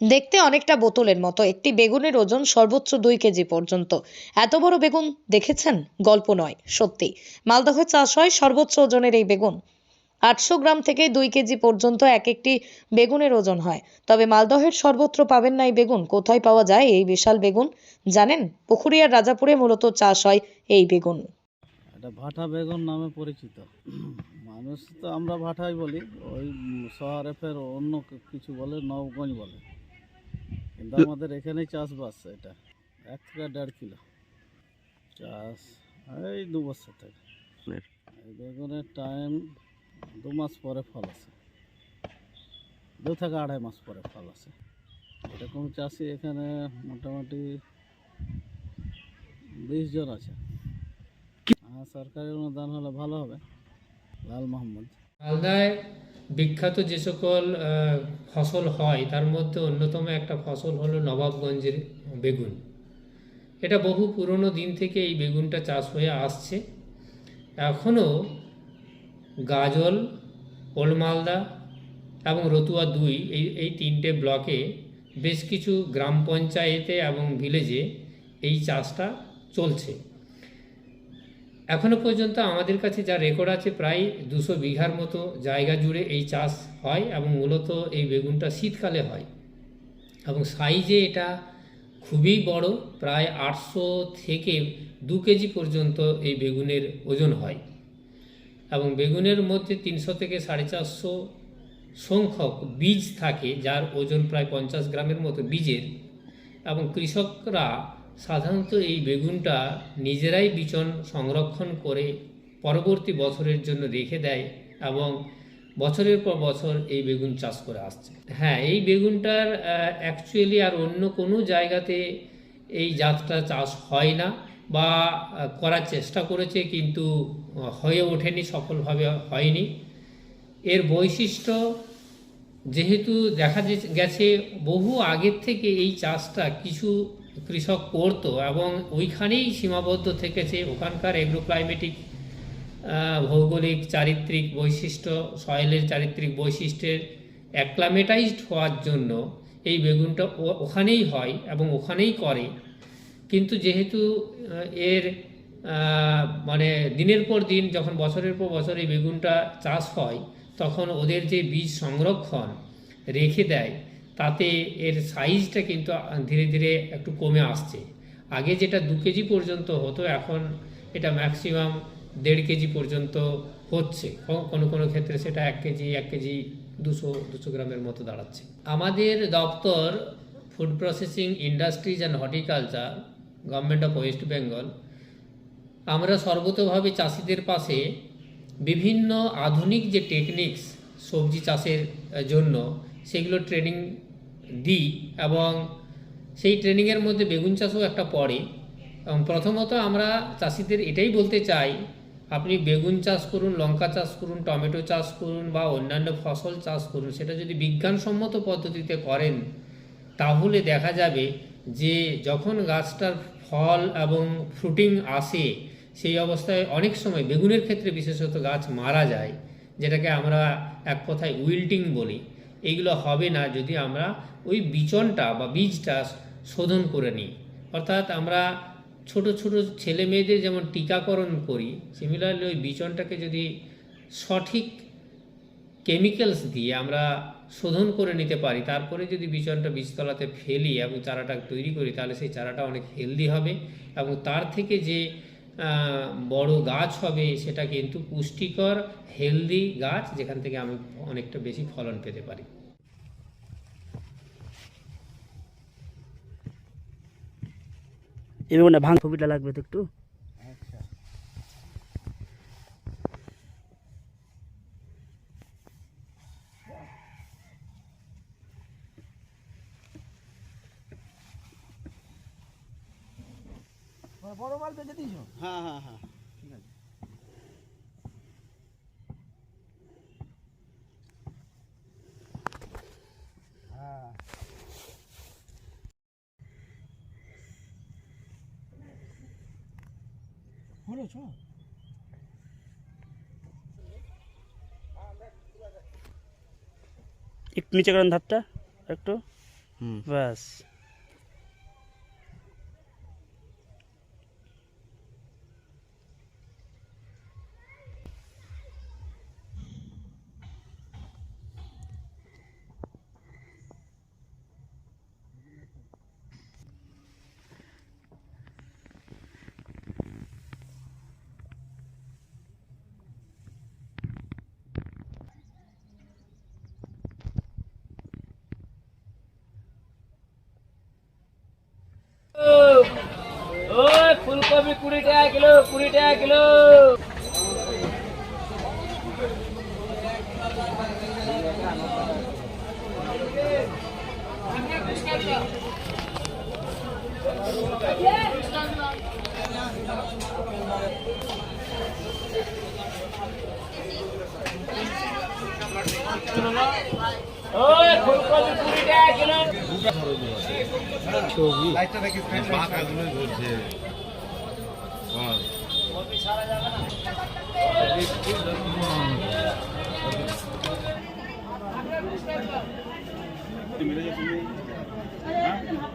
দেখতে অনেকটা বোতলের মতো। একটি বেগুনের ওজন সর্বোচ্চ দুই কেজি পর্যন্ত। এত বড় বেগুন দেখেছেন? গল্প নয়, সত্যি। মালদহে চাষ হয় সর্বোচ্চ ওজনের এই বেগুন। আটশো গ্রাম থেকে দুই কেজি পর্যন্ত এক একটি বেগুনের ওজন হয়। তবে মালদহের সর্বত্র পাবেন না এই বেগুন। কোথায় পাওয়া যায় এই বিশাল বেগুন? জানেন, পুখুরিয়ার রাজাপুরে মূলত চাষ হয় এই বেগুন। এটা ভাটা বেগুন নামে পরিচিত। মানুষ তো আমরা ভাটাই বলি। ওই শহরে ফের অন্য কিছু বলে, নবগঞ্জ বলে। কিন্তু আমাদের এখানেই চাষবাস এটা। এক থেকে দেড় কিলো। চাষ এই দু বছর থেকে। বেগুনের টাইম দু মাস পরে ফল আসে। দু থেকে আড়াই মাস পরে ফল আসে। এরকম চাষি এখানে মোটামুটি বিশ জন আছে। হ্যাঁ সরকারি অনুদান হলে ভালো হবে। লাল মোহাম্মদ মালদায় বিখ্যাত যে সকল ফসল হয়, তার মধ্যে অন্যতম একটা ফসল হলো নবাবগঞ্জের বেগুন। এটা বহু পুরনো দিন থেকে এই বেগুনটা চাষ হয়ে আসছে। এখনও গাজল, ওলমালদা এবং রতুয়া দুই, এই এই তিনটে ব্লকে বেশ কিছু গ্রাম পঞ্চায়েতে এবং ভিলেজে এই চাষটা চলছে। এখনও পর্যন্ত আমাদের কাছে যা রেকর্ড আছে প্রায় দুশো বিঘার মতো জায়গা জুড়ে এই চাষ হয় এবং মূলত এই বেগুনটা শীতকালে হয়। এবং সাইজে এটা খুবই বড়, প্রায় আটশো থেকে দু কেজি পর্যন্ত এই বেগুনের ওজন হয়। এবং বেগুনের মধ্যে তিনশো থেকে সাড়ে চারশো সংখ্যক বীজ থাকে, যার ওজন প্রায় পঞ্চাশ গ্রামের মতো বীজের। এবং কৃষকরা সাধারণত এই বেগুনটা নিজেরাই বিচন সংরক্ষণ করে পরবর্তী বছরের জন্য রেখে দেয় এবং বছরের পর বছর এই বেগুন চাষ করে আসছে। হ্যাঁ এই বেগুনটার অ্যাকচুয়ালি আর অন্য কোনো জায়গাতে এই জাতটা চাষ হয় না বা করার চেষ্টা করেছে কিন্তু হয়ে ওঠেনি, সফলভাবে হয়নি। এর বৈশিষ্ট্য যেহেতু দেখা গেছে, বহু আগের থেকে এই চাষটা কিছু কৃষক করতো এবং ওইখানেই সীমাবদ্ধ থেকেছে। ওখানকার এগ্রোক্লাইমেটিক ভৌগোলিক, চারিত্রিক বৈশিষ্ট্য সয়েলের চারিত্রিক বৈশিষ্ট্যের অ্যাক্লামেটাইজড হওয়ার জন্য এই বেগুনটা ওখানেই হয় এবং ওখানেই করে। কিন্তু যেহেতু এর মানে দিনের পর দিন, যখন বছরের পর বছর এই বেগুনটা চাষ হয়, তখন ওদের যে বীজ সংরক্ষণ রেখে দেয় তাতে এর সাইজটা কিন্তু ধীরে ধীরে একটু কমে আসছে। আগে যেটা দু কেজি পর্যন্ত হতো, এখন এটা ম্যাক্সিমাম দেড় কেজি পর্যন্ত হচ্ছে। কোনো কোনো ক্ষেত্রে সেটা এক কেজি এক কেজি দুশো দুশো গ্রামের মতো দাঁড়াচ্ছে। আমাদের দপ্তর food processing industries and horticulture government of West Bengal আমরা সর্বতভাবে চাষিদের পাশে বিভিন্ন আধুনিক যে টেকনিক্স সবজি চাষের জন্য, সেগুলো ট্রেনিং দিই এবং সেই ট্রেনিংয়ের মধ্যে বেগুন চাষও একটা পড়ে। এবং প্রথমত আমরা চাষিদের এটাই বলতে চাই, আপনি বেগুন চাষ করুন, লঙ্কা চাষ করুন, টমেটো চাষ করুন বা অন্যান্য ফসল চাষ করুন, সেটা যদি বিজ্ঞানসম্মত পদ্ধতিতে করেন, তাহলে দেখা যাবে যে যখন গাছটার ফল এবং ফ্রুটিং আসে, সেই অবস্থায় অনেক সময় বেগুনের ক্ষেত্রে বিশেষত গাছ মারা যায়, যেটাকে আমরা এক কথায় উইল্টিং বলি। এইগুলো হবে না যদি আমরা ওই বিচনটা বা বীজটা শোধন করে নিই। অর্থাৎ আমরা ছোট ছোট ছেলে মেয়েদের যেমন টিকাকরণ করি সিমিলারলি ওই বিচনটাকে যদি সঠিক কেমিক্যালস দিয়ে আমরা শোধন করে নিতে পারি, তারপরে যদি বিচনটা বীজতলাতে ফেলি এবং চারাটা তৈরি করি, তাহলে সেই চারাটা অনেক হেলদি হবে এবং তার থেকে যে বড় গাছ হবে, সেটা কিন্তু পুষ্টিকর, হেলদি গাছ, যেখান থেকে আমি অনেকটা বেশি ফলন পেতে পারি। বেগুনটা ভাঙ ছবিটা লাগবে তো একটু? বড় মাল বেঁধে দিয়েছ? হ্যাঁ হ্যাঁ হ্যাঁ। ঠিক আছে। হ্যাঁ। হলো চ। একটু নিচে করেন ধারটা একটু ব্যাস। ফুলকপি কুড়ি টাকা কিলো কুড়ি টাকা কিলো। ওই ফুলকপি কুড়ি টাকা কিলো পাখাগুলো ধরছে